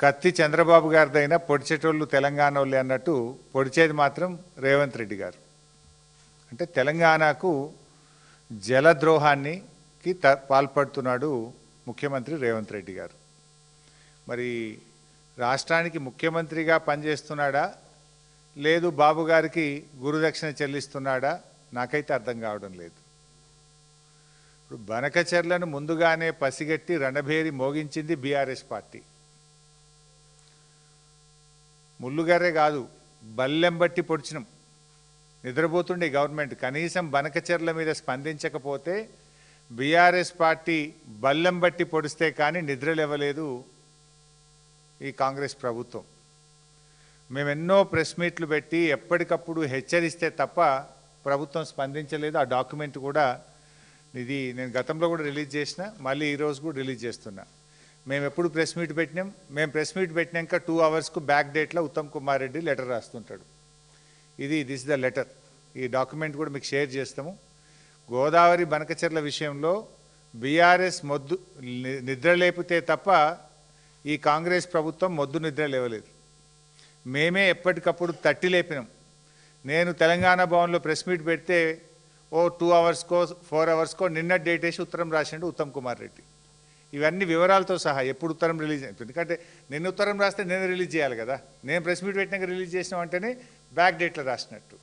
కత్తి చంద్రబాబు గారిదైనా పొడిచేటోళ్ళు తెలంగాణ వాళ్ళే అన్నట్టు పొడిచేది మాత్రం రేవంత్ రెడ్డి గారు. అంటే తెలంగాణకు జలద్రోహానికి త పాల్పడుతున్నాడు ముఖ్యమంత్రి రేవంత్ రెడ్డి గారు. మరి రాష్ట్రానికి ముఖ్యమంత్రిగా పనిచేస్తున్నాడా? లేదు బాబు గారికి గురుదక్షిణ చెల్లిస్తున్నాడా? నాకైతే అర్థం కావడం లేదు. ఇప్పుడు బనకచర్లను ముందుగానే పసిగట్టి రణభేరి మోగించింది బీఆర్ఎస్ పార్టీ. ముళ్ళుగారే కాదు బల్లెం బట్టి పొడిచినాం. నిద్రపోతుండే గవర్నమెంట్. కనీసం బనకచెర్ల మీద స్పందించకపోతే బీఆర్ఎస్ పార్టీ బల్లెం బట్టి పొడిస్తే కానీ నిద్రలేవలేదు ఈ కాంగ్రెస్ ప్రభుత్వం. మేము ఎన్నో ప్రెస్ మీట్లు పెట్టి ఎప్పటికప్పుడు హెచ్చరిస్తే తప్ప ప్రభుత్వం స్పందించలేదు. ఆ డాక్యుమెంట్ కూడా ఇది నేను గతంలో కూడా రిలీజ్ చేసిన మళ్ళీ ఈరోజు కూడా రిలీజ్ చేస్తున్నా. మేము ఎప్పుడు ప్రెస్ మీట్ పెట్టినాం? మేము ప్రెస్ మీట్ పెట్టినాక టూ అవర్స్కు బ్యాక్ డేట్లో ఉత్తమ్ కుమార్ రెడ్డి లెటర్ రాస్తుంటాడు. ఇది దిస్ ద లెటర్ ఈ డాక్యుమెంట్ కూడా మీకు షేర్ చేస్తాము. గోదావరి బనకచెర్ల విషయంలో బీఆర్ఎస్ మొద్దు నిద్ర లేపితే తప్ప ఈ కాంగ్రెస్ ప్రభుత్వం మొద్దు నిద్ర లేవలేదు. మేమే ఎప్పటికప్పుడు తట్టి లేపినాం. నేను తెలంగాణ భవన్లో ప్రెస్ మీట్ పెడితే ఓ టూ అవర్స్కో ఫోర్ అవర్స్కో నిన్న డేట్ వేసి ఉత్తరం రాసిండు ఉత్తమ్ కుమార్ రెడ్డి. ఇవన్నీ వివరాలతో సహా ఎప్పుడు ఉత్తరం రిలీజ్ అవుతుంది. ఎందుకంటే నిన్న ఉత్తరం రాస్తే నేను రిలీజ్ చేయాలి కదా. నేను ప్రెస్ మీట్ పెట్టినాక రిలీజ్ చేసిన వెంటనే బ్యాక్ డేట్లో రాసినట్టు.